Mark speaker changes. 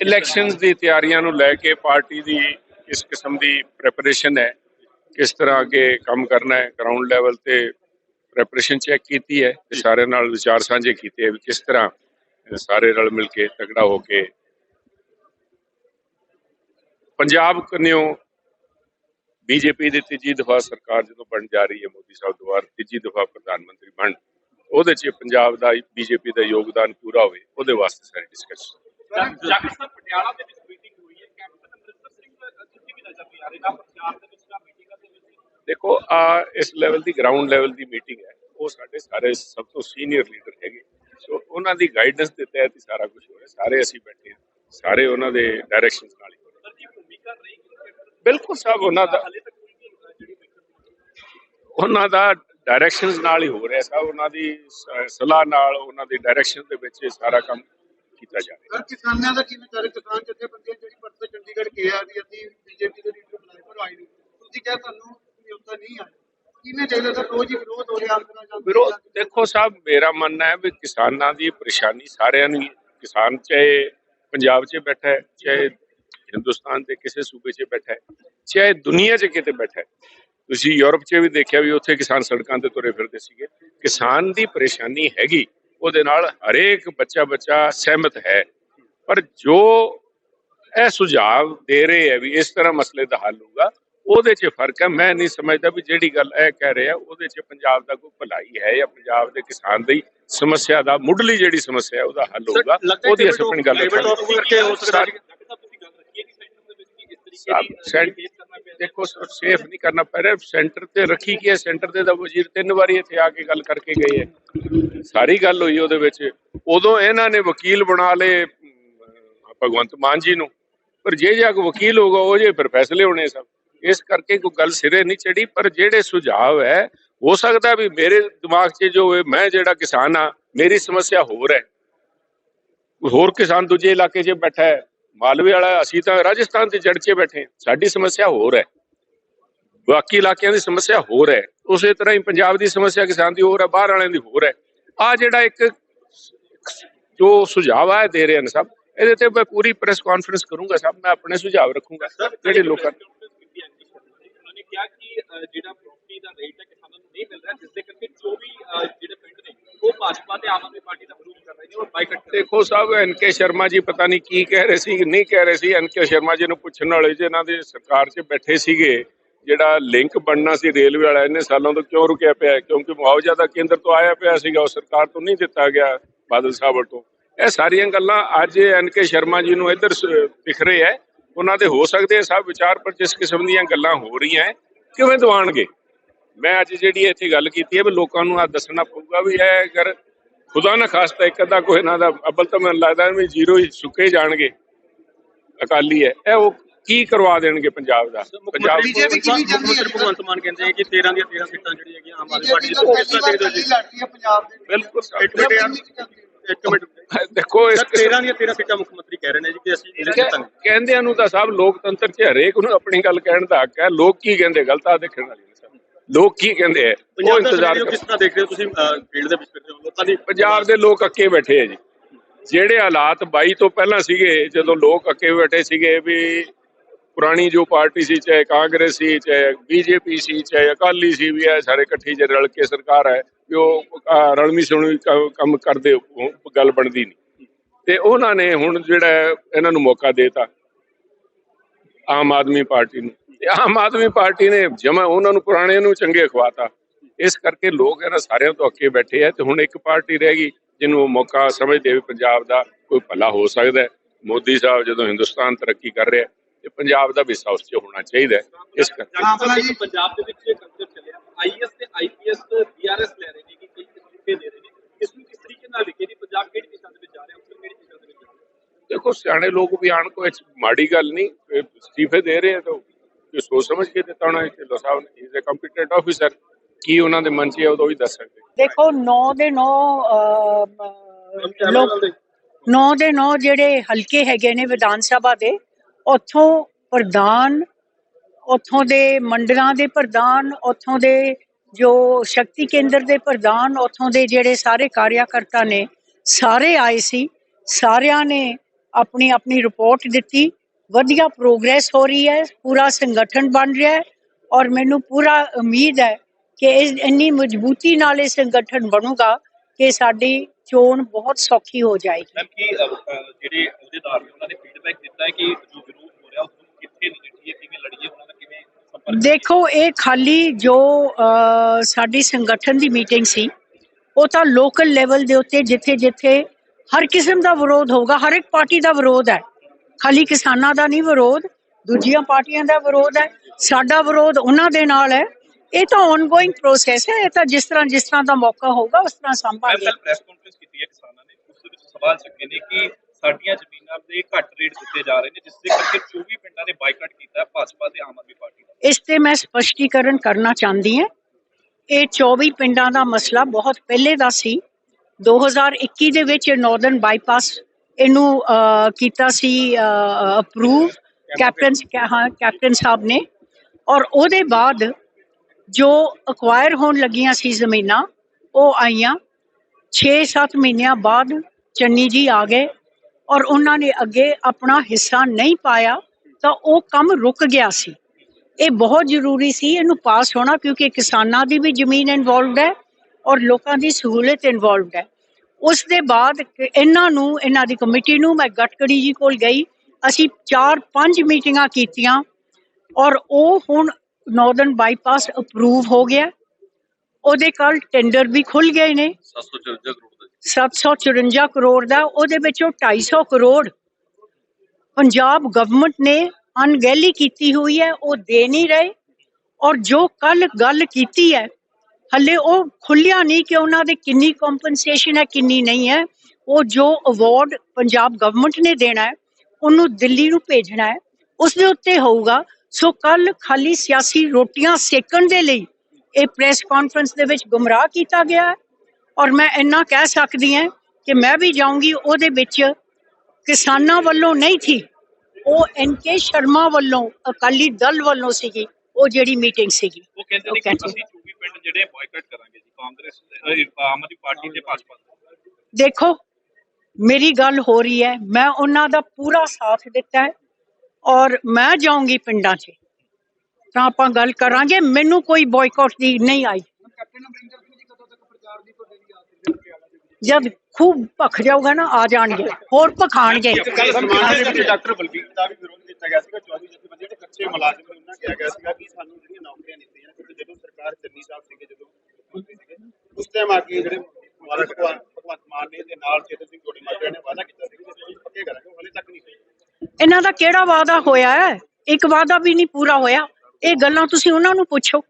Speaker 1: Elections ਦੀ ਤਿਆਰੀਆਂ ਨੂੰ ਲੈ ਕੇ ਪਾਰਟੀ ਦੀ ਇਸ ਕਿਸਮ ਦੀ ਪ੍ਰੈਪਰੇਸ਼ਨ ਹੈ। ਕਿਸ ਤਰ੍ਹਾਂ ਅੱਗੇ ਕੰਮ ਕਰਨਾ ਹੈ ਗਰਾਊਂਡ ਲੈਵਲ ਤੇ ਪ੍ਰੈਪਰੇਸ਼ਨ ਚੈੱਕ ਕੀਤੀ ਹੈ ਤੇ ਸਾਰਿਆਂ ਨਾਲ ਵਿਚਾਰ ਸਾਂਝੇ ਕੀਤੇ ਵੀ ਕਿਸ ਤਰ੍ਹਾਂ ਸਾਰੇ ਰਲ ਮਿਲ ਕੇ ਤਗੜਾ ਹੋ ਕੇ ਪੰਜਾਬ ਕਨਿਓ ਬੀਜੇਪੀ ਦੀ ਤੀਜੀ ਦਫਾ ਸਰਕਾਰ ਜਦੋਂ ਬਣ ਜਾ ਰਹੀ ਹੈ ਮੋਦੀ ਸਾਹਿਬ ਦੁਆਰਾ ਤੀਜੀ ਦਫਾ ਪ੍ਰਧਾਨ ਮੰਤਰੀ ਬਣ ਉਹਦੇ 'ਚ ਪੰਜਾਬ ਦਾ ਬੀਜੇਪੀ ਦਾ ਯੋਗਦਾਨ ਪੂਰਾ ਹੋਵੇ ਉਹਦੇ ਵਾਸਤੇ ਸਾਰੀ ਡਿਸਕਸ਼ਨ
Speaker 2: ਜੱਟ ਸਾਹਿਬ ਪਟਿਆਲਾ ਦੇ ਵਿੱਚ ਮੀਟਿੰਗ ਹੋਈ ਹੈ ਕੈਪਟਨ ਅਮਰਿੰਦਰ ਸਿੰਘ ਜਿੱਥੇ ਵੀ ਨਜ਼ਰ ਨਹੀਂ ਆ ਰਹੇ ਨਾ ਪ੍ਰਚਾਰ ਦੇ ਵਿੱਚ ਨਾ ਮੀਟਿੰਗਾਂ ਦੇ ਵਿੱਚ?
Speaker 1: ਦੇਖੋ ਆ ਇਸ ਲੈਵਲ ਦੀ ਗਰਾਊਂਡ ਲੈਵਲ ਦੀ ਮੀਟਿੰਗ ਹੈ ਉਹ ਸਾਡੇ ਸਾਰੇ ਸਭ ਤੋਂ ਸੀਨੀਅਰ ਲੀਡਰ ਹੈਗੇ। ਸੋ ਉਹਨਾਂ ਦੀ ਗਾਈਡੈਂਸ ਦੇ ਤਹਿਤ ਹੀ ਸਾਰਾ ਕੁਝ ਹੋ ਰਿਹਾ ਸਾਰੇ ਅਸੀਂ ਬੈਠੇ ਹਾਂ ਸਾਰੇ ਉਹਨਾਂ ਦੇ ਡਾਇਰੈਕਸ਼ਨਸ ਨਾਲ ਹੀ ਹੋ ਰਿਹਾ
Speaker 2: ਸਰ ਜੀ ਭੂਮਿਕਾ ਰਹੀ
Speaker 1: ਬਿਲਕੁਲ ਸਭ ਉਹਨਾਂ ਦਾ ਉਹਨਾਂ ਦਾ ਡਾਇਰੈਕਸ਼ਨਸ ਨਾਲ ਹੀ ਹੋ ਰਿਹਾ ਸਭ ਉਹਨਾਂ ਦੀ ਸਲਾਹ ਨਾਲ ਉਹਨਾਂ ਦੀ ਡਾਇਰੈਕਸ਼ਨ ਦੇ ਵਿੱਚ ਇਹ ਸਾਰਾ ਕੰਮ ਕੀਤਾ ਜਾ ਰਿਹਾ।
Speaker 3: ਸਰ ਕਿਸਾਨਾਂ ਦਾ ਕਿਵੇਂ ਕਰ ਕਿਸਾਨ ਜਥੇਬੰਦੀਆਂ ਜਿਹੜੀ ਪਰਸੋਂ ਚੰਡੀਗੜ੍ਹ ਗਿਆ ਵੀ ਅਸੀਂ ਬੀਜੇਪੀ ਦੇ ਲੀਡਰ ਬਣਾਏ ਪਰ ਆਈ ਨਹੀਂ। ਤੁਸੀਂ ਕਿਹਾ ਤੁਹਾਨੂੰ ਨਿਯੁਕਤਾ ਨਹੀਂ ਆਈ। ਕਿਵੇਂ ਚਾਹੀਦਾ ਸਰ ਰੋਜ਼ ਹੀ ਵਿਰੋਧ ਹੋ ਰਿਹਾ
Speaker 1: ਵਿਰੋਧ ਦੇਖੋ ਸਾਹਿਬ ਮੇਰਾ ਮੰਨਣਾ ਹੈ ਵੀ ਕਿਸਾਨਾਂ ਦੀ ਪਰੇਸ਼ਾਨੀ ਸਾਰਿਆਂ ਨੂੰ। ਕਿਸਾਨ ਚਾਹੇ ਪੰਜਾਬ 'ਚ ਬੈਠਾ ਹੈ ਚਾਹੇ ਹਿੰਦੁਸਤਾਨ ਦੇ ਕਿਸੇ ਸੂਬੇ 'ਚ ਬੈਠਾ ਹੈ ਚਾਹੇ ਦੁਨੀਆ 'ਚ ਕਿਤੇ ਬੈਠਾ ਹੈ। ਤੁਸੀਂ ਯੂਰਪ 'ਚ ਵੀ ਦੇਖਿਆ ਵੀ ਉੱਥੇ ਕਿਸਾਨ ਸੜਕਾਂ ਤੇ ਤੁਰੇ ਫਿਰਦੇ ਸੀਗੇ। ਕਿਸਾਨ ਦੀ ਪਰੇਸ਼ਾਨੀ ਹੈਗੀ ਉਹਦੇ ਨਾਲ ਹਰੇਕ ਬੱਚਾ ਬੱਚਾ ਸਹਿਮਤ ਹੈ। ਪਰ ਜੋ ਇਹ ਸੁਝਾਅ ਦੇ ਰਹੇ ਹੈ ਵੀ ਇਸ ਤਰ੍ਹਾਂ ਮਸਲੇ ਦਾ ਹੱਲ ਹੋਊਗਾ ਉਹਦੇ 'ਚ ਫ਼ਰਕ ਹੈ। ਮੈਂ ਨਹੀਂ ਸਮਝਦਾ ਵੀ ਜਿਹੜੀ ਗੱਲ ਇਹ ਕਹਿ ਰਹੇ ਆ ਉਹਦੇ 'ਚ ਪੰਜਾਬ ਦਾ ਕੋਈ ਭਲਾਈ ਹੈ ਜਾਂ ਪੰਜਾਬ ਦੇ ਕਿਸਾਨ ਦੀ ਸਮੱਸਿਆ ਦਾ ਮੁੱਢਲੀ ਜਿਹੜੀ ਸਮੱਸਿਆ ਉਹਦਾ ਹੱਲ ਹੋਊਗਾ। ਉਹਦੀ ਅਸੀਂ ਆਪਣੀ ਗੱਲ
Speaker 2: ਹੋ ਸਕਦਾ
Speaker 1: ਸਾਰੀ-
Speaker 2: ਜੱਟ ਸਾਹਿਬ ਤੁਸੀਂ ਗੱਲ ਰੱਖੀ ਹੈ ਕਿ ਸੈਂਟਰ ਦੇ ਪਿਆ
Speaker 1: ਦੇਖੋ ਸੇਫ ਨਹੀਂ ਕਰਨਾ ਪੈ ਰਿਹਾ। ਸੈਂਟਰ ਤੇ ਰੱਖੀ ਕੀ ਹੈ ਸੈਂਟਰ ਦੇ ਦਾ ਵਜ਼ੀਰ ਤਿੰਨ ਵਾਰੀ ਇੱਥੇ ਆ ਕੇ ਗੱਲ ਕਰਕੇ ਗਏ ਹੈ। ਸਾਰੀ ਗੱਲ ਹੋਈ ਉਹਦੇ ਵਿੱਚ। ਉਦੋਂ ਇਹਨਾਂ ਨੇ ਵਕੀਲ ਬਣਾ ਲਏ ਭਗਵੰਤ ਮਾਨ ਜੀ ਨੂੰ। ਪਰ ਜੇ ਜਾ ਕੇ ਵਕੀਲ ਹੋਗਾ ਉਹ ਜੇ ਫਿਰ ਫੈਸਲੇ ਹੋਣੇ ਸਭ। ਇਸ ਕਰਕੇ ਕੋਈ ਗੱਲ ਸਿਰੇ ਨਹੀਂ ਚੜੀ ਪਰ ਜਿਹੜੇ ਸੁਝਾਅ ਹੈ ਹੋ ਸਕਦਾ ਵੀ ਮੇਰੇ ਦਿਮਾਗ 'ਚ ਜੋ ਮੈਂ ਜਿਹੜਾ ਕਿਸਾਨ ਆ ਮੇਰੀ ਸਮੱਸਿਆ ਹੋਰ ਹੈ। ਹੋਰ ਕਿਸਾਨ ਦੂਜੇ ਇਲਾਕੇ 'ਚ ਬੈਠਾ ਹੈ। ਮਾਲਵੇ ਵਾਲਾ ਅਸੀਂ ਤਾਂ ਰਾਜਸਥਾਨ ਦੇ ਜੜ 'ਚ ਬੈਠੇ ਹਾਂ। ਸਾਡੀ ਸਮੱਸਿਆ ਹੋਰ ਹੈ। ਬਾਕੀ ਇਲਾਕਿਆਂ ਦੀ ਸਮੱਸਿਆ ਹੋਰ ਹੈ। ਉਸੇ ਤਰ੍ਹਾਂ ਹੀ ਪੰਜਾਬ ਦੀ ਸਮੱਸਿਆ ਕਿਸਾਨ ਦੀ ਹੋਰ ਹੈ ਬਾਹਰ ਵਾਲਿਆਂ ਦੀ ਹੋਰ ਹੈ। ਆ ਜਿਹੜਾ ਇੱਕ ਜੋ ਸੁਝਾਅ ਹੈ ਦੇ ਰਹੇ ਨੇ ਸਭ ਇਹਦੇ ਤੇ ਮੈਂ ਪੂਰੀ ਪ੍ਰੈਸ ਕਾਨਫਰੰਸ ਕਰੂੰਗਾ ਸਭ ਮੈਂ ਆਪਣੇ ਸੁਝਾਅ ਰੱਖੂੰਗਾ ਜਿਹੜੇ ਲੋਕਾਂ
Speaker 2: ਨੇ ਕਿਹਾ ਕਿ ਜਿਹੜਾ ਪ੍ਰਾਪਰਟੀ ਦਾ ਰੇਟ ਹੈ ਕਿਸਾਨਾਂ ਨੂੰ ਨਹੀਂ ਮਿਲ ਰਿਹਾ ਜਿਸ ਦੇ ਕਰਕੇ 24 ਅ, ਜਿਹੜੇ ਪਿੰਡ ਨੇ ਉਹ ਭਾਜਪਾ ਤੇ ਆਮ ਆਦਮੀ ਪਾਰਟੀ
Speaker 1: ਦੇਖੋ ਸਾਹਿਬ ਐਨਕੇ ਸ਼ਰਮਾ ਜੀ ਪਤਾ ਨਹੀਂ ਕੀ ਕਹਿ ਰਹੇ ਸੀ, ਨਹੀਂ ਕਹਿ ਰਹੇ ਸੀ। ਐਨਕੇ ਸ਼ਰਮਾ ਜੀ ਨੂੰ ਪੁੱਛਣ ਵਾਲੇ ਜਿਹਨਾਂ ਦੇ ਸਰਕਾਰ 'ਚ ਬੈਠੇ ਸੀਗੇ, ਜਿਹੜਾ ਲਿੰਕ ਬਣਨਾ ਸੀ ਰੇਲਵੇ ਵਾਲਾ, ਇੰਨੇ ਸਾਲਾਂ ਤੋਂ ਕਿਉਂ ਰੁਕਿਆ ਪਿਆ ਕਿਉਂਕਿ ਮੁਆਵਜ਼ਾ ਤਾਂ ਕੇਂਦਰ ਤੋਂ ਆਇਆ ਪਿਆ ਸੀਗਾ, ਉਹ ਸਰਕਾਰ ਤੋਂ ਨਹੀਂ ਦਿੱਤਾ ਗਿਆ ਬਾਦਲ ਸਾਹਿਬ ਤੋਂ ਇਹ ਸਾਰੀਆਂ ਗੱਲਾਂ ਅੱਜ ਐਨਕੇ ਸ਼ਰਮਾ ਜੀ ਨੂੰ ਇੱਧਰ ਸ- ਦਿਖ ਰਹੇ ਹੈ। ਉਹਨਾਂ ਦੇ ਹੋ ਸਕਦੇ ਸਭ ਵਿਚਾਰ, ਪਰ ਜਿਸ ਕਿਸਮ ਦੀਆਂ ਗੱਲਾਂ ਹੋ ਰਹੀਆਂ ਕਿਵੇਂ ਦਵਾਣਗੇ ਮੈਂ ਅੱਜ ਜਿਹੜੀ ਇੱਥੇ ਗੱਲ ਕੀਤੀ ਹੈ ਵੀ ਲੋਕਾਂ ਨੂੰ ਆ ਦੱਸਣਾ ਪਊਗਾ ਵੀ ਇਹ ਅਗਰ ਖੁਦਾ ਨਾ ਖਾਸਤਾ ਇੱਕ ਅੱਧਾ ਕੋਈ ਇਹਨਾਂ ਦਾ ਅੱਬਲ ਤਾਂ ਮੈਨੂੰ ਲੱਗਦਾ ਵੀ ਜ਼ੀਰੋ ਹੀ ਸੁੱਕੇ ਜਾਣਗੇ। ਅਕਾਲੀ ਹੈ। ਇਹ ਉਹ ਕੀ ਕਰਵਾ ਦੇਣਗੇ ਪੰਜਾਬ ਦਾ? ਪੰਜਾਬ
Speaker 3: BJP ਕਿੰਨੀ
Speaker 2: ਮੁੱਖ
Speaker 3: ਜਲਦੀ
Speaker 2: ਮੰਤਰੀ ਭਗਵੰਤ ਮਾਨ ਕਹਿੰਦੇ ਆ ਕਿ 13 ਦੀਆਂ 13 ਸੀਟਾਂ ਜਿਹੜੀਆਂ ਹੈਗੀਆਂ ਆਮ ਆਦਮੀ ਪਾਰਟੀ
Speaker 3: ਬੀਜੇਪੀ
Speaker 2: ਦੀ
Speaker 3: ਤਾਂ ਪਹਿਲੀ
Speaker 2: ਤਰ੍ਹਾਂ ਹੋ ਜੀ।
Speaker 3: ਹੈ ਪੰਜਾਬ ਦੇ ਵਿੱਚ।
Speaker 1: ਬਿਲਕੁਲ
Speaker 2: ਇੱਕ ਮਿੰਟ ਯਾਰ
Speaker 3: ਹੈ?
Speaker 2: ਇੱਕ ਮਿੰਟ
Speaker 1: ਦੇਖੋ ਇਸ
Speaker 2: ਸਰ 13 ਦੀਆਂ 13 ਸੀਟਾਂ ਮੁੱਖ ਮੰਤਰੀ ਕਹਿ ਰਹੇ ਨੇ ਜੀ ਕਿ ਅਸੀਂ ਇਹਦੇ ਜਿੱਤਾਂਗੇ
Speaker 1: ਕਹਿੰਦਿਆਂ ਨੂੰ ਤਾਂ ਸਭ ਲੋਕਤੰਤਰ 'ਚ ਹਰੇਕ ਨੂੰ ਆਪਣੀ ਗੱਲ ਕਹਿਣ ਦਾ ਹੱਕ ਹੈ। ਲੋਕ ਕੀ ਕਹਿੰਦੇ? ਗਲਤ ਆ ਦੇਖਣ ਵਾਲੀ ਲੋਕ ਕੀ ਕਹਿੰਦੇ ਆ? ਉਹ ਇੰਤਜ਼ਾਰ
Speaker 2: ਕਿਸ ਤਰ੍ਹਾਂ ਦੇਖ ਰਹੇ ਹੋ ਤੁਸੀਂ ਫੀਲਡ ਦੇ ਵਿੱਚ ਫਿਰਦੇ ਹੋ? ਲੋਕਾਂ ਦੀ
Speaker 1: ਪੰਜਾਬ ਦੇ ਲੋਕ ਅੱਕੇ ਬੈਠੇ ਆ ਜੀ। ਜਿਹੜੇ ਹਾਲਾਤ 22 ਤੋਂ ਪਹਿਲਾਂ ਸੀਗੇ ਜਦੋਂ ਲੋਕ ਅੱਕੇ ਬੈਠੇ ਸੀਗੇ ਵੀ ਪੁਰਾਣੀ ਜੋ ਪਾਰਟੀ ਸੀ ਚਾਹੇ ਕਾਂਗਰਸ ਸੀ ਚਾਹੇ ਬੀਜੇਪੀ ਸੀ ਚਾਹੇ ਅਕਾਲੀ ਸੀ ਵੀ ਇਹ ਸਾਰੇ ਇਕੱਠੀ ਜੇ ਰਲ ਕੇ ਸਰਕਾਰ ਹੈ ਵੀ ਉਹ ਰਲਮੀ ਸੁਣਵੀਂ ਕੰਮ ਕਰਦੇ ਗੱਲ ਬਣਦੀ ਨਹੀਂ। ਤੇ ਉਹਨਾਂ ਨੇ ਹੁਣ ਜਿਹੜਾ ਇਹਨਾਂ ਨੂੰ ਮੌਕਾ ਦੇਤਾ ਆਮ ਆਦਮੀ ਪਾਰਟੀ ਨੂੰ। ਤੇ ਆਮ ਆਦਮੀ ਪਾਰਟੀ ਨੇ ਜਮਾ ਉਹਨਾਂ ਨੂੰ ਪੁਰਾਣੇ ਨੂੰ ਚੰਗੇ ਖਵਾਤਾ। ਇਸ ਕਰਕੇ ਲੋਕ ਇਹਨਾਂ ਸਾਰਿਆਂ ਤੋਂ ਅੱਕੇ ਬੈਠੇ ਆ ਤੇ ਹੁਣ ਇੱਕ ਪਾਰਟੀ ਰਹਿ ਗਈ ਜਿਹਨੂੰ ਉਹ ਮੌਕਾ ਸਮਝਦੇ ਵੀ ਪੰਜਾਬ ਦਾ ਕੋਈ ਭਲਾ ਹੋ ਸਕਦਾ ਹੈ। ਮੋਦੀ ਸਾਹਿਬ ਜਦੋਂ ਹਿੰਦੁਸਤਾਨ ਤਰੱਕੀ ਕਰ ਰਿਹਾ ਤੇ ਪੰਜਾਬ ਦਾ ਵੀ ਹਿੱਸਾ ਉਸ 'ਚ ਹੋਣਾ ਚਾਹੀਦਾ। ਇਸ ਕਰਕੇ।
Speaker 2: ਪੰਜਾਬ ਦੇ ਵਿੱਚ ਇਹ ਕੰਸੈਪਟ ਚੱਲਿਆ। ਆਈਐਸ ਤੇ ਆਈਪੀਐਸ ਬੀਆਰਐਸ ਲੈ ਰਹੇ ਨੇ ਕਿ ਕਈ ਤਰੀਕੇ ਦੇ ਰਹੇ ਨੇ? ਇਸ ਨੂੰ ਕਿਸ ਤਰੀਕੇ ਨਾਲ ਲਿਖੇ ਜੀ ਪੰਜਾਬ ਕਿਹੜੀ ਦਿਸ਼ਾ ਦੇ ਵਿੱਚ ਜਾ ਰਿਹਾ? ਉਸ ਕਿਹੜੀ ਦਿਸ਼ਾ ਦੇ ਵਿੱਚ ਜਾ ਰਿਹਾ?
Speaker 1: ਦੇਖੋ ਸਿਆਣੇ ਲੋਕ ਵੀ ਆਣ ਕੋਈ ਮਾੜੀ ਗੱਲ ਨਹੀਂ ਇਹ ਅਸਤੀਫੇ ਦੇ ਰਹੇ ਆ ਤਾਂ ਕਿ ਸੋਚ ਸਮਝ ਕੇ ਦਿੱਤਾ ਹੋਣਾ ਢਿੱਲੋਂ ਸਾਹਿਬ ਨੇ ਇਜ਼ ਅ ਕੰਪੀਟੈਂਟ ਆਫੀਸਰ ਕੀ ਉਹਨਾਂ ਦੇ ਮਨ 'ਚ ਹੈ ਉਹ ਤਾਂ ਹੀ ਦੱਸ ਸਕਦੇ।
Speaker 4: ਦੇਖੋ 9 ਦੇ 9 ਲੋਕ 9 ਦੇ 9 ਜਿਹੜੇ ਹਲਕੇ ਹੈਗੇ ਨੇ ਵਿਧਾਨ ਸਭਾ ਦੇ ਉੱਥੋਂ ਪ੍ਰਧਾਨ ਉੱਥੋਂ ਦੇ ਮੰਡਲਾਂ ਦੇ ਪ੍ਰਧਾਨ ਉੱਥੋਂ ਦੇ ਜੋ ਸ਼ਕਤੀ ਕੇਂਦਰ ਦੇ ਪ੍ਰਧਾਨ ਉਥੋਂ ਦੇ ਜਿਹੜੇ ਸਾਰੇ ਕਾਰਿਆਕਰਤਾ ਨੇ ਸਾਰੇ ਆਏ ਸੀ ਸਾਰਿਆਂ ਨੇ ਆਪਣੀ ਆਪਣੀ ਰਿਪੋਰਟ ਦਿੱਤੀ ਵਧੀਆ ਪ੍ਰੋਗਰੈਸ ਹੋ ਰਹੀ ਹੈ ਪੂਰਾ ਸੰਗਠਨ ਬਣ ਰਿਹਾ ਹੈ ਔਰ ਮੈਨੂੰ ਪੂਰਾ ਉਮੀਦ ਹੈ ਕਿ ਇਸ ਇੰਨੀ ਮਜ਼ਬੂਤੀ ਨਾਲ ਇਹ ਸੰਗਠਨ ਬਣੂਗਾ ਕਿ ਸਾਡੀ ਚੋਣ ਬਹੁਤ ਸੌਖੀ ਹੋ ਜਾਏਗੀ।
Speaker 2: ਕੀ ਜਿਹੜੇ ਅਹੁਦੇਦਾਰ ਨੇ ਉਹਨਾਂ ਨੇ ਫੀਡਬੈਕ ਦਿੱਤਾ ਹੈ ਕਿ ਜੋ ਵਿਰੋਧ ਹੋ ਰਿਹਾ ਉਸ ਨੂੰ ਕਿੱਥੇ ਨਜਿੱਠੀਏ ਕਿਵੇਂ ਲੜੀਏ ਉਹਨਾਂ ਦਾ ਕਿਵੇਂ ਸੰਪਰਕ
Speaker 4: ਦੇਖੋ ਇਹ ਖਾਲੀ ਜੋ ਸਾਡੀ ਸੰਗਠਨ ਦੀ ਮੀਟਿੰਗ ਸੀ ਉਹ ਤਾਂ ਲੋਕਲ ਲੈਵਲ ਦੇ ਉੱਤੇ ਜਿੱਥੇ ਜਿੱਥੇ ਹਰ ਕਿਸਮ ਦਾ ਵਿਰੋਧ ਹੋਊਗਾ ਹਰ ਇੱਕ ਪਾਰਟੀ ਦਾ ਵਿਰੋਧ ਹੈ। ਖਾਲੀ ਕਿਸਾਨਾਂ ਦਾ ਨਹੀਂ ਵਿਰੋਧ ਦੂਜੀਆਂ ਪਾਰਟੀਆਂ ਦਾ ਵਿਰੋਧ ਹੈ। ਸਾਡਾ ਵਿਰੋਧ ਉਹਨਾਂ ਦੇ ਨਾਲ ਹੈ। ਇਹ ਤਾਂ ਆਨਗੋਇੰਗ ਪ੍ਰੋਸੈਸ ਹੈ। ਇਹ ਤਾਂ ਜਿਸ ਤਰ੍ਹਾਂ ਜਿਸ ਤਰ੍ਹਾਂ ਦਾ ਮੌਕਾ ਹੋਊਗਾ ਉਸ ਤਰ੍ਹਾਂ ਸੰਭਾਲਾਂਗੇ
Speaker 2: ਪ੍ਰੈਸ ਕਾਨਫਰੰਸ ਕੀਤੀ ਹੈ ਕਿਸਾਨਾਂ ਨੇ। ਉਸ ਦੇ ਵਿੱਚ ਸਵਾਲ ਚੱਕੇ ਨੇ ਕਿ ਸਾਡੀਆਂ ਜ਼ਮੀਨਾਂ ਦੇ ਘੱਟ ਰੇਟ ਦਿੱਤੇ ਜਾ ਰਹੇ ਨੇ ਜਿਸ ਦੇ ਕਰਕੇ 24 ਪਿੰਡਾਂ ਨੇ ਬਾਈਕਾਟ ਕੀਤਾ ਹੈ ਭਾਜਪਾ ਤੇ ਆਮ ਆਦਮੀ ਪਾਰਟੀ ਦਾ।
Speaker 4: ਇਸ ਤੇ ਮੈਂ ਸਪਸ਼ਟੀਕਰਨ ਕਰਨਾ ਚਾਹੁੰਦੀ ਹਾਂ। ਇਹ 24 ਪਿੰਡਾਂ ਦਾ ਮਸਲਾ ਬਹੁਤ ਪਹਿਲੇ ਦਾ ਸੀ। 2021 ਦੇ ਵਿੱਚ ਨਾਰਦਰਨ ਬਾਈਪਾਸ ਇਹਨੂੰ ਕੀਤਾ ਸੀ ਅਪਰੂਵ ਕੈਪਟਨ ਹਾਂ ਕੈਪਟਨ ਸਾਹਿਬ ਨੇ। ਔਰ ਉਹਦੇ ਬਾਅਦ ਜੋ ਅਕਵਾਇਰ ਹੋਣ ਲੱਗੀਆਂ ਸੀ ਜ਼ਮੀਨਾਂ, ਉਹ ਆਈਆਂ। 6-7 ਮਹੀਨਿਆਂ ਬਾਅਦ ਚੰਨੀ ਜੀ ਆ ਗਏ ਔਰ ਉਹਨਾਂ ਨੇ ਅੱਗੇ ਆਪਣਾ ਹਿੱਸਾ ਨਹੀਂ ਪਾਇਆ ਤਾਂ ਉਹ ਕੰਮ ਰੁਕ ਗਿਆ ਸੀ। ਇਹ ਬਹੁਤ ਜ਼ਰੂਰੀ ਸੀ ਇਹਨੂੰ ਪਾਸ ਹੋਣਾ ਕਿਉਂਕਿ ਕਿਸਾਨਾਂ ਦੀ ਵੀ ਜ਼ਮੀਨ ਇਨਵੋਲਵਡ ਹੈ ਔਰ ਲੋਕਾਂ ਦੀ ਸਹੂਲਤ ਇਨਵੋਲਵਡ ਹੈ। ਉਸ ਦੇ ਬਾਅਦ ਇਹਨਾਂ ਨੂੰ, ਇਹਨਾਂ ਦੀ ਕਮੇਟੀ ਨੂੰ ਮੈਂ ਗਟਕੜੀ ਜੀ ਕੋਲ ਗਈ। ਅਸੀਂ 4-5 ਮੀਟਿੰਗਾਂ ਕੀਤੀਆਂ ਔਰ ਉਹ ਹੁਣ ਨਾਰਦਰਨ ਬਾਈਪਾਸ ਅਪਰੂਵ ਹੋ ਗਿਆ। ਉਹਦੇ ਕੱਲ ਟੈਂਡਰ ਵੀ ਖੁੱਲ ਗਏ ਨੇ।
Speaker 1: 754 ਕਰੋੜ ਦਾ
Speaker 4: 754 ਕਰੋੜ ਦਾ, ਉਹਦੇ ਵਿੱਚੋਂ 250 ਕਰੋੜ ਪੰਜਾਬ ਗਵਰਨਮੈਂਟ ਨੇ ਅਣਗਹਿਲੀ ਕੀਤੀ ਹੋਈ ਹੈ, ਉਹ ਦੇ ਨਹੀਂ ਰਹੇ। ਔਰ ਜੋ ਕੱਲ ਗੱਲ ਕੀਤੀ ਹੈ ਹੱਲੇ ਉਹ ਖੁੱਲਿਆ ਨਹੀਂ ਕਿ ਉਹਨਾਂ ਦੇ ਕਿੰਨੀ ਕੰਪਨਸੇਸ਼ਨ ਹੈ ਕਿੰਨੀ ਨਹੀਂ ਹੈ। ਉਹ ਜੋ ਅਵਾਰਡ ਪੰਜਾਬ ਗਵਰਨਮੈਂਟ ਨੇ ਦੇਣਾ ਹੈ ਉਹਨੂੰ ਦਿੱਲੀ ਨੂੰ ਭੇਜਣਾ ਹੈ। ਉਸ ਦੇ ਉੱਤੇ ਹੋਊਗਾ। ਸੋ ਕੱਲ ਖਾਲੀ ਸਿਆਸੀ ਰੋਟੀਆਂ ਸੇਕਣ ਦੇ ਲਈ ਇਹ ਪ੍ਰੈਸ ਕਾਨਫਰੰਸ ਦੇ ਵਿੱਚ ਗੁੰਮਰਾਹ ਕੀਤਾ ਗਿਆ ਹੈ। ਔਰ ਮੈਂ ਇੰਨਾ ਕਹਿ ਸਕਦੀ ਹਾਂ ਕਿ ਮੈਂ ਵੀ ਜਾਊਂਗੀ ਉਹਦੇ ਵਿੱਚ ਕਿਸਾਨਾਂ ਵੱਲੋਂ ਨਹੀਂ ਥੀ ਉਹ ਐਨ ਕੇ ਸ਼ਰਮਾ ਵੱਲੋਂ ਅਕਾਲੀ ਦਲ ਵੱਲੋਂ ਸੀਗੀ ਉਹ ਜਿਹੜੀ ਮੀਟਿੰਗ ਸੀਗੀ।
Speaker 2: ਉਹ ਕਹਿੰਦੇ ਨੇ ਕਿ ਜਿਹੜੇ ਬਾਈਕਾਟ ਕਰਾਂਗੇ ਜੀ ਕਾਂਗਰਸ ਅਹ, ਆਮ ਆਦਮੀ ਪਾਰਟੀ ਤੇ ਭਾਜਪਾ ਦੇ।
Speaker 4: ਦੇਖੋ ਮੇਰੀ ਗੱਲ ਹੋ ਰਹੀ ਹੈ ਮੈਂ ਉਹਨਾਂ ਦਾ ਪੂਰਾ ਸਾਥ ਦਿੱਤਾ ਹੈ ਔਰ ਮੈਂ ਜਾਊਂਗੀ ਪਿੰਡਾਂ 'ਚ। ਤਾਂ ਆਪਾਂ ਗੱਲ ਕਰਾਂਗੇ ਮੈਨੂੰ ਕੋਈ ਬਾਇਕਾਟ ਦੀ ਨਹੀਂ ਆਈ।
Speaker 3: ਕੈਪਟਨ ਅਮਰਿੰਦਰ ਸਿੰਘ ਜੀ ਕਦੋਂ ਤੱਕ ਪ੍ਰਚਾਰ ਦੀ ਤੁਹਾਡੇ ਲਈ ਆ ਸਕਦੇ ਹੋ? ਪਟਿਆਲਾ ਦੇ ਵਿੱਚ
Speaker 4: ਜਦ ਖੂਬ ਭਖ ਜਾਊਗਾ ਨਾ ਆ ਜਾਣਗੇ ਹੋਰ ਭਖਾਣਗੇ
Speaker 5: ਕੱਲ ਸਮਾਜ ਦੇ ਵਿੱਚ ਡਾਕਟਰ ਬਲਬੀਰ ਦਾ ਵੀ ਵਿਰੋਧ ਕੀਤਾ ਗਿਆ ਸੀਗਾ 24 ਜਥੇਬੰਦੀਆਂ ਜਿਹੜੇ ਕੱਚੇ ਮੁਲਾਜ਼ਮ ਨੇ ਉਹਨਾਂ ਕਿਹਾ ਗਿਆ ਸੀਗਾ ਕਿ ਸਾਨੂੰ ਜਿਹੜੀਆਂ ਨੌਕਰੀਆਂ ਦਿੱਤੀਆਂ ਕਿਉਂਕਿ ਚੰਨੀ ਸਾਹਿਬ ਸੀਗੇ ਜਦੋਂ ਮੰਤਰੀ ਸੀਗੇ। ਉਸ ਟਾਈਮ ਆ ਕੇ ਜਿਹੜੇ ਮਾਰਾ ਭਗਵਾਨ ਭਗਵੰਤ ਮਾਨ ਨੇ ਦੇ ਨਾਲ ਚੇਤਨ ਸਿੰਘ ਜੋੜੀ ਮਾਜਰਾ ਨੇ ਵਾਅਦਾ ਕੀਤਾ ਸੀ ਕਿ ਪੱਕੇ ਕਰਾਂਗੇ ਹਲੇ ਤੱਕ ਨਹੀਂ ਹੋਈ
Speaker 4: ਇਹਨਾਂ ਦਾ ਕਿਹੜਾ ਵਾਅਦਾ ਹੋਇਆ ਹੈ? ਇੱਕ ਵਾਅਦਾ ਵੀ ਨਹੀਂ ਪੂਰਾ ਹੋਇਆ। ਇਹ ਗੱਲਾਂ ਤੁਸੀਂ ਉਹਨਾਂ ਨੂੰ ਪੁੱਛੋ।